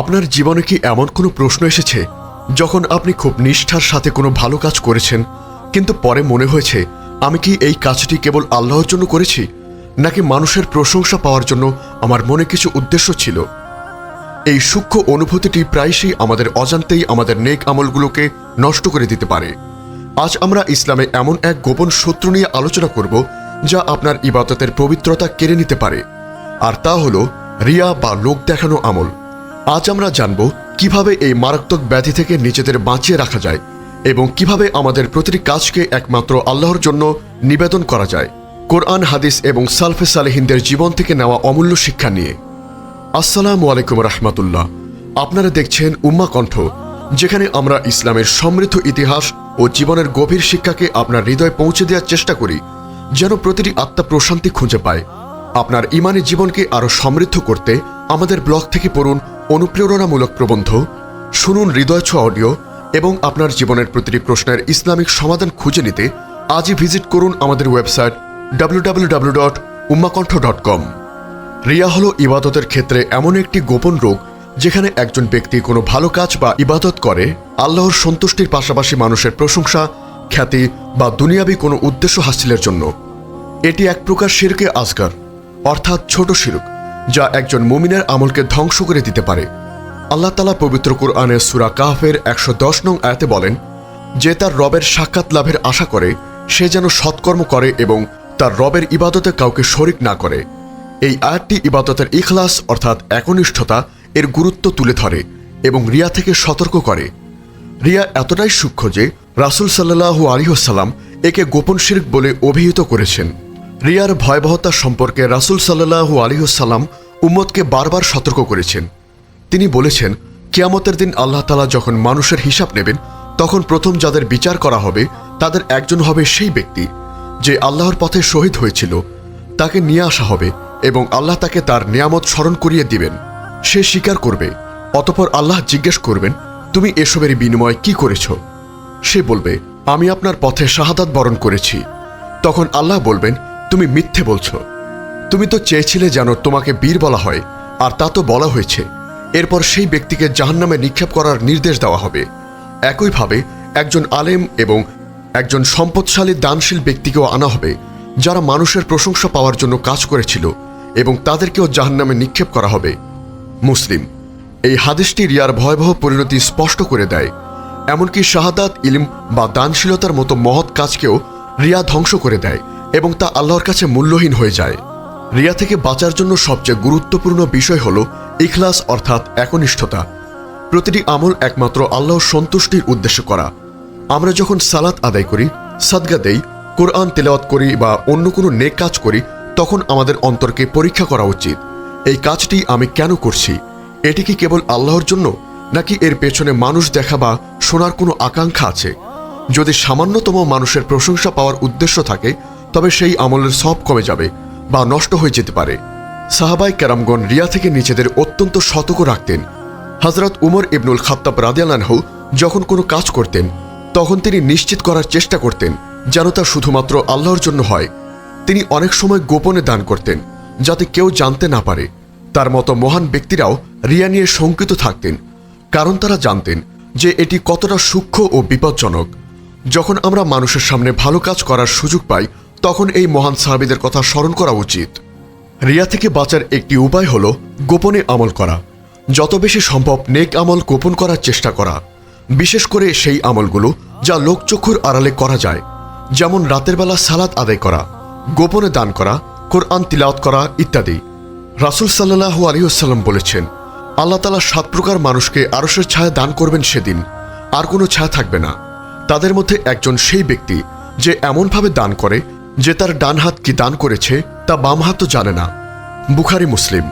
আপনার জীবনে কি এমন কোনো প্রশ্ন এসেছে? যখন আপনি খুব নিষ্ঠার সাথে কোনো ভালো কাজ করেছেন, কিন্তু পরে মনে হয়েছে, আমি কি এই কাজটি কেবল আল্লাহর জন্য করেছি? নাকি মানুষের প্রশংসা পাওয়ার জন্য আমার মনে কিছু উদ্দেশ্য ছিল? এই সূক্ষ্ম অনুভূতিটি প্রায়শই আমাদের অজান্তেই আমাদের নেক আমলগুলোকে নষ্ট করে দিতে পারে। আজ আমরা ইসলামে এমন এক গোপন শত্রু নিয়ে আলোচনা করব, যা আপনার ইবাদতের পবিত্রতা কেড়ে নিতে পারে। আর তা হল, রিয়া বা লোক দেখানো আমল। আজ আমরা জানব কীভাবে এই মারাত্মক ব্যাধি থেকে নিজেদের বাঁচিয়ে রাখা যায় এবং কীভাবে আমাদের প্রতিটি কাজকে একমাত্র আল্লাহর জন্য নিবেদন করা যায়। কোরআন, হাদিস এবং সালফে সালেহিনদের জীবন থেকে নেওয়া অমূল্য শিক্ষা নিয়ে। আসসালামু আলাইকুম রহমতুল্লাহ। আপনারা দেখছেন উম্মা কণ্ঠ, যেখানে আমরা ইসলামের সমৃদ্ধ ইতিহাস ও জীবনের গভীর শিক্ষাকে আপনার হৃদয়ে পৌঁছে দেওয়ার চেষ্টা করি, যেন প্রতিটি আত্মা প্রশান্তি খুঁজে পায়। আপনার ইমানি জীবনকে আরও সমৃদ্ধ করতে আমাদের ব্লগ থেকে পড়ুন অনুপ্রেরণামূলক প্রবন্ধ, শুনুন হৃদয় ছোঁয়া অডিও এবং আপনার জীবনের প্রতিটি প্রশ্নের ইসলামিক সমাধান খুঁজে নিতে আজই ভিজিট করুন আমাদের website W dot dot com Riya হলো ইবাদতের ক্ষেত্রে এমন একটি গোপন রোগ যেখানে একজন ব্যক্তি কোনো ভালো কাজ বা ইবাদত করে, আল্লাহর সন্তুষ্টির পাশাপাশি মানুষের প্রশংসা, খ্যাতি বা দুনিয়াবি কোনো উদ্দেশ্য হাসিলের জন্য। এটি এক প্রকার শিরকে আজগার, অর্থাৎ ছোট শিরক। যা একজন মুমিনের আমলকে ধ্বংস করে দিতে পারে। আল্লাহ তালা পবিত্র কোরআনের সুরা কাহফের একশো দশ নং আয়াতে বলেন, যে তার রবের সাক্ষাৎ লাভের আশা করে, সে যেন সৎকর্ম করে এবং তার রবের ইবাদতে কাউকে শরিক না করে। এই আয়াতটি ইবাদতের ইখলাস অর্থাৎ একনিষ্ঠতা এর গুরুত্ব তুলে ধরে এবং রিয়া থেকে সতর্ক করে। রিয়া এতটাই সূক্ষ্ম যে রাসুল সাল্লাহু আলিহসাল্লাম একে গোপন শির্ক বলে অভিহিত করেছেন। রিয়ার ভয়াবহতা সম্পর্কে রাসুল সাল্লাহু আলিহসাল্লাম উম্মতকে বারবার সতর্ক করেছেন। তিনি বলেছেন, কিয়ামতের দিন আল্লাহ তালা যখন মানুষের হিসাব নেবেন, তখন প্রথম যাদের বিচার করা হবে, তাদের একজন হবে সেই ব্যক্তি যে আল্লাহর পথে শহীদ হয়েছিল। তাকে নিয়ে আসা হবে এবং আল্লাহ তাকে তার নিয়ামত স্মরণ করিয়ে দিবেন। সে স্বীকার করবে, অতপর আল্লাহ জিজ্ঞেস করবেন, তুমি এসবের বিনিময় কি করেছ? সে বলবে, আমি আপনার পথে শাহাদাত বরণ করেছি। তখন আল্লাহ বলবেন তুমি মিথ্যে বলছো। তুমি তো চেয়েছিলে যেন তোমাকে বীর বলা হয়, আর তা তো বলা হয়েছে। এরপর সেই ব্যক্তিকে জাহান্নামে নিক্ষেপ করার নির্দেশ দেওয়া হবে। একইভাবে একজন আলেম এবং একজন সম্পদশালী, দানশীল ব্যক্তিকেও আনা হবে, যারা মানুষের প্রশংসা পাওয়ার জন্য কাজ করেছিল এবং তাদেরকেও জাহান্নামে নিক্ষেপ করা হবে। মুসলিম, এই হাদিসটি রিয়ার ভয়াবহ পরিণতি স্পষ্ট করে দেয়। এমনকি শাহাদাত, ইলিম বা দানশীলতার মতো মহৎ কাজকেও রিয়া ধ্বংস করে দেয়। এবং তা আল্লাহর কাছে মূল্যহীন হয়ে যায়। রিয়া থেকে বাঁচার জন্য সবচেয়ে গুরুত্বপূর্ণ বিষয় হল ইখলাস অর্থাৎ একনিষ্ঠতা। প্রতিটি আমল একমাত্র আল্লাহর সন্তুষ্টির উদ্দেশ্য করা। আমরা যখন সালাত আদায় করি, সাদগা দেই, কোরআন তেলাওয়াত করি বা অন্য কোনো নেক কাজ করি, তখন আমাদের অন্তরকে পরীক্ষা করা উচিত, এই কাজটি আমি কেন করছি? এটি কি কেবল আল্লাহর জন্য, নাকি এর পেছনে মানুষ দেখা বা শোনার কোনো আকাঙ্ক্ষা আছে? যদি সামান্যতম মানুষের প্রশংসা পাওয়ার উদ্দেশ্য থাকে তবে সেই আমলের সব কমে যাবে বা নষ্ট হয়ে যেতে পারে। সাহাবাই ক্যারামগণ রিয়া থেকে নিজেদের অত্যন্ত সতর্ক রাখতেন। হজরত উমর ইবনুল খাত্তাব রাদিয়ালানহু যখন কোনো কাজ করতেন, তখন তিনি নিশ্চিত করার চেষ্টা করতেন যেন তা শুধুমাত্র আল্লাহর জন্য হয়। তিনি অনেক সময় গোপনে দান করতেন যাতে কেউ জানতে না পারে। তার মতো মহান ব্যক্তিরাও রিয়া নিয়ে শঙ্কিত থাকতেন, কারণ তারা জানতেন যে এটি কতটা সূক্ষ্ম ও বিপজ্জনক। যখন আমরা মানুষের সামনে ভালো কাজ করার সুযোগ পাই তখন এই মহান সাহাবিদের কথা স্মরণ করা উচিত। রিয়া থেকে বাঁচার একটি উপায় হল গোপনে আমল করা। যত বেশি সম্ভব নেক আমল গোপন করার চেষ্টা করা। বিশেষ করে সেই আমলগুলো যা লোকচক্ষুর আড়ালে করা যায়। যেমন রাতের বেলা সালাত আদায় করা, গোপনে দান করা, কোরআন তিলাওত করা ইত্যাদি। রাসুল সাল্লাহু আলিউসাল্লাম বলেছেন, আল্লাহ তালা সাত প্রকার মানুষকে আরসের ছায়া দান করবেন সেদিন। আর কোনো ছায়া থাকবে না। তাদের মধ্যে একজন সেই ব্যক্তি যে এমনভাবে দান করে যে তার ডান হাত কি দান করেছে, তা বাম হাতও জানে না। বুখারি মুসলিম।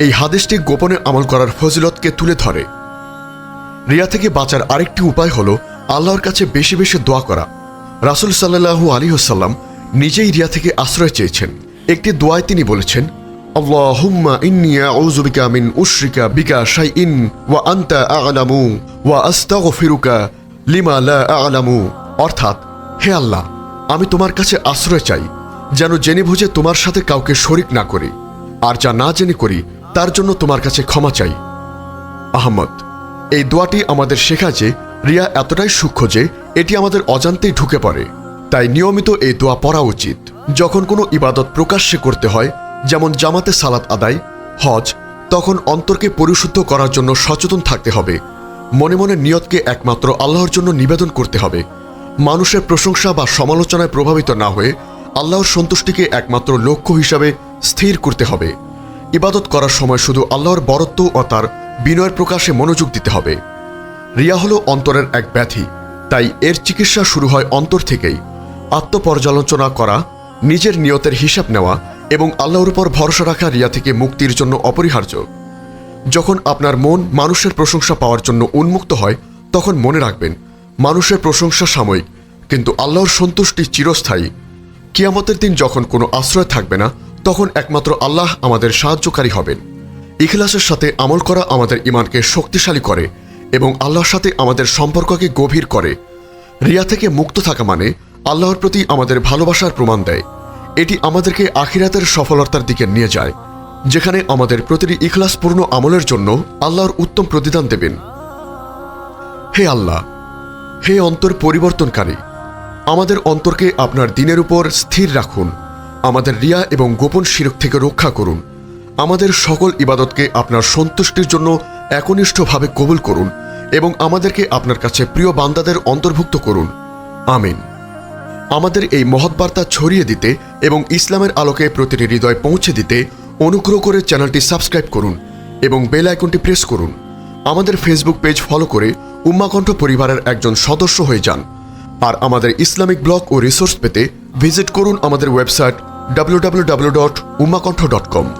এই হাদিসটি গোপনে আমল করার ফজিলতকে তুলে ধরে। রিয়া থেকে বাঁচার আরেকটি উপায় হল আল্লাহর কাছে বেশি বেশি দোয়া করা। রাসুল সাল্লাহু আলী হাসাল্লাম নিজেই রিয়া থেকে আশ্রয় চেয়েছেন। একটি দোয়ায় তিনি বলেছেন বিকা ওয়া ওয়া লিমা লা অর্থাৎ, হে আল্লাহ আমি তোমার কাছে আশ্রয় চাই, যেন জেনে বুঝে তোমার সাথে কাউকে শরিক না করি, আর যা না জেনে করি, তার জন্য তোমার কাছে ক্ষমা চাই। আহমদ, এই দোয়াটি আমাদের শেখা যে, রিয়া এতটাই সূক্ষ্ম যে, এটি আমাদের অজান্তেই ঢুকে পড়ে। তাই নিয়মিত এই দোয়া পড়া উচিত। যখন কোনো ইবাদত প্রকাশ্যে করতে হয়, যেমন জামাতে সালাত আদায়, হজ, তখন অন্তরকে পরিশুদ্ধ করার জন্য সচেতন থাকতে হবে। মনে মনে নিয়তকে একমাত্র আল্লাহর জন্য নিবেদন করতে হবে। মানুষের প্রশংসা বা সমালোচনায় প্রভাবিত না হয়ে আল্লাহর সন্তুষ্টিকে একমাত্র লক্ষ্য হিসাবে স্থির করতে হবে। ইবাদত করার সময় শুধু আল্লাহর বরত্ব ও তার বিনয়ের প্রকাশে মনোযোগ দিতে হবে। রিয়া হলো অন্তরের এক ব্যাধি, তাই এর চিকিৎসা শুরু হয় অন্তর থেকেই। আত্মপর্যালোচনা করা, নিজের নিয়তের হিসাব নেওয়া এবং আল্লাহর উপর ভরসা রাখা রিয়া থেকে মুক্তির জন্য অপরিহার্য। যখন আপনার মন মানুষের প্রশংসা পাওয়ার জন্য উন্মুক্ত হয়, তখন মনে রাখবেন মানুষের প্রশংসা সাময়িক, কিন্তু আল্লাহর সন্তুষ্টি চিরস্থায়ী। কিয়ামতের দিন যখন কোনো আশ্রয় থাকবে না, তখন একমাত্র আল্লাহ আমাদের সাহায্যকারী হবেন। ইখলাসের সাথে আমল করা আমাদের ইমানকে শক্তিশালী করে এবং আল্লাহর সাথে আমাদের সম্পর্ককে গভীর করে। রিয়া থেকে মুক্ত থাকা মানে আল্লাহর প্রতি আমাদের ভালোবাসার প্রমাণ দেয়। এটি আমাদেরকে আখিরাতের সফলতার দিকে নিয়ে যায়, যেখানে আমাদের প্রতিটি ইখলাসপূর্ণ আমলের জন্য আল্লাহর উত্তম প্রতিদান দেবেন। হে আল্লাহ হে অন্তর পরিবর্তনকারী, আমাদের অন্তরকে আপনার দিনের উপর স্থির রাখুন, আমাদের রিয়া এবং গোপন শিরক থেকে রক্ষা করুন, আমাদের সকল ইবাদতকে আপনার সন্তুষ্টির জন্য একনিষ্ঠভাবে কবুল করুন এবং আমাদেরকে আপনার কাছে প্রিয় বান্দাদের অন্তর্ভুক্ত করুন। আমিন। আমাদের এই মহৎ বার্তা ছড়িয়ে দিতে এবং ইসলামের আলোকে প্রতিটি হৃদয় পৌঁছে দিতে অনুগ্রহ করে চ্যানেলটি সাবস্ক্রাইব করুন এবং বেল আইকনটি প্রেস করুন। আমাদের ফেসবুক পেজ ফলো করে উম্মাকণ্ঠ পরিবারের একজন সদস্য হয়ে যান। আর আমাদের ইসলামিক ব্লগ ও রিসোর্স পেতে ভিজিট করুন আমাদের ওয়েবসাইট ডাব্লিউ ডট